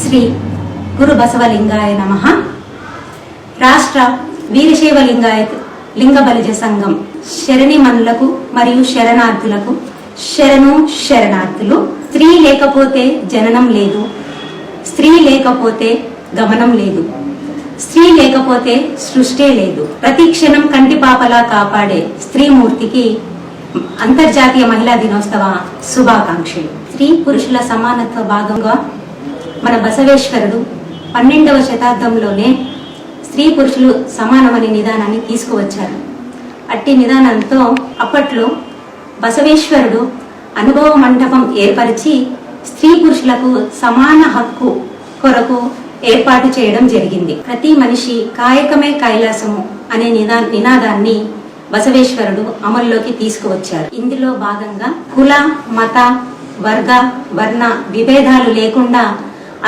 శ్రీ గురు బసవలింగాయ నమ. రాష్ట్ర వీరశైవ లింగాయత్ లింగ బలిజ సంఘం శరణి మనులకు మరియు శరణార్థులకు శరణు శరణార్థులు స్త్రీ లేకపోతే జననం లేదు స్త్రీ లేకపోతే గమనం లేదు స్త్రీ లేకపోతే సృష్టే లేదు. ప్రతి క్షణం కంటి పాపలా కాపాడే స్త్రీమూర్తికి అంతర్జాతీయ మహిళా దినోత్సవ శుభాకాంక్షలు. స్త్రీ పురుషుల సమానత్వ భాగంగా మన బసవేశ్వరుడు పన్నెండవ శతాబ్దంలోనే స్త్రీ పురుషులు సమానమనే నిదానాన్ని తీసుకువచ్చారు. అట్టి నిదానంతో అప్పట్లో బసవేశ్వరుడు అనుభవ మండపం ఏర్పరిచి స్త్రీ పురుషులకు సమాన హక్కు కొరకు ఏర్పాటు చేయడం జరిగింది. ప్రతి మనిషి కాయకమే కైలాసము అనే నిదా నినాదాన్ని బసవేశ్వరుడు అమల్లోకి తీసుకువచ్చారు. ఇందులో భాగంగా కుల మత వర్గ వర్ణ విభేదాలు లేకుండా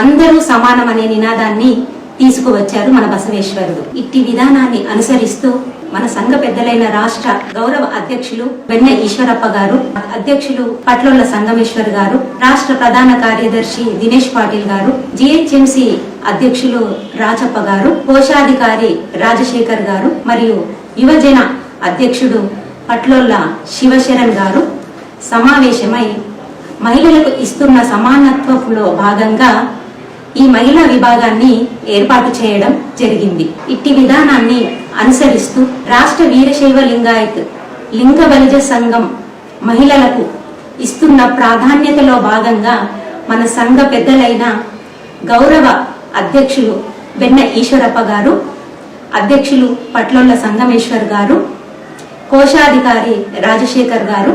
అందరూ సమానం అనే నినాదాన్ని తీసుకువచ్చారు మన బసవేశ్వరుడు. ఇట్టి విధానాన్ని అనుసరిస్తూ మన సంఘ పెద్దలైన రాష్ట్ర గౌరవ అధ్యక్షులు వెన్న ఈశ్వరప్ప గారు అధ్యక్షులు పట్లోళ్ళ సంగమేశ్వర్ గారు రాష్ట్ర ప్రధాన కార్యదర్శి దినేష్ పాటిల్ గారు జిహెచ్ఎంసి అధ్యక్షులు రాజప్ప గారు కోశాధికారి రాజశేఖర్ గారు మరియు యువజన అధ్యక్షుడు పట్లోళ్ళ శివశరణ్ గారు. సమావేశమై మహిళలకు ఇస్తున్న సమానత్వంలో భాగంగా ఈ మహిళా విభాగాన్ని ఏర్పాటు చేయడం జరిగింది. ఇట్టి విధానాన్ని అనుసరిస్తూ రాష్ట్ర వీరశైవ లింగాయత్ లింగ బలిజ సంఘం మహిళలకు ఇస్తున్న ప్రాధాన్యతలో భాగంగా మన సంఘ పెద్దలైన గౌరవ అధ్యక్షులు బెన్న ఈశ్వరప్ప గారు అధ్యక్షులు పట్లొల్ల సంగమేశ్వర్ గారు కోశాధికారి రాజశేఖర్ గారు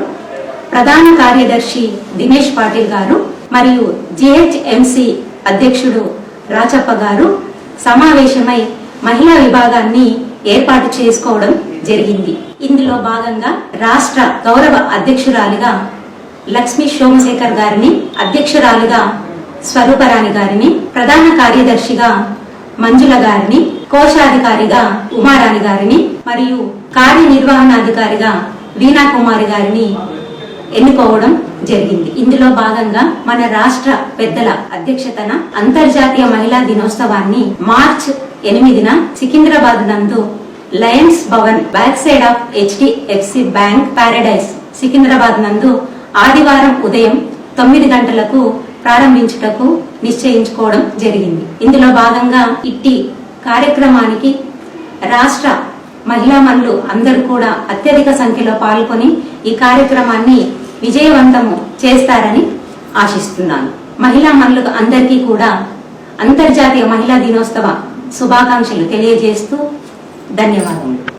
ప్రధాన కార్యదర్శి దినేష్ పాటిల్ గారు మరియు జిహెచ్ఎంసి అధ్యక్షుడు రాచప్ప గారు సమావేశమై మహిళా విభాగాన్ని ఏర్పాటు చేసుకోవడం జరిగింది. ఇందులో భాగంగా రాష్ట్ర గౌరవ అధ్యక్షురాలిగా లక్ష్మీ సోమశేఖర్ గారిని అధ్యక్షురాలిగా స్వరూపరాణి గారిని ప్రధాన కార్యదర్శిగా మంజుల గారిని కోశాధికారిగా ఉమారాణి గారిని మరియు కార్యనిర్వహణాధికారిగా వీణా కుమారి గారిని ఎన్నుకోవడం జరిగింది. ఇందులో భాగంగా మన రాష్ట్ర పెద్దల అధ్యక్షతన అంతర్జాతీయ మహిళా దినోత్సవాన్ని మార్చ్ ఎనిమిదిన సికింద్రాబాద్ నందు Lions Bhavan back side of HDFC bank Paradise Secunderabad నందు ఆదివారం ఉదయం తొమ్మిది గంటలకు ప్రారంభించుటకు నిశ్చయించుకోవడం జరిగింది. ఇందులో భాగంగా ఇట్టి కార్యక్రమానికి రాష్ట్ర మహిళా మనులు అందరూ కూడా అత్యధిక సంఖ్యలో పాల్గొని ఈ కార్యక్రమాన్ని విజయవంతము చేస్తారని ఆశిస్తున్నాను. మహిళా మనులకు అందరికీ కూడా అంతర్జాతీయ మహిళా దినోత్సవ శుభాకాంక్షలు తెలియజేస్తూ ధన్యవాదములు.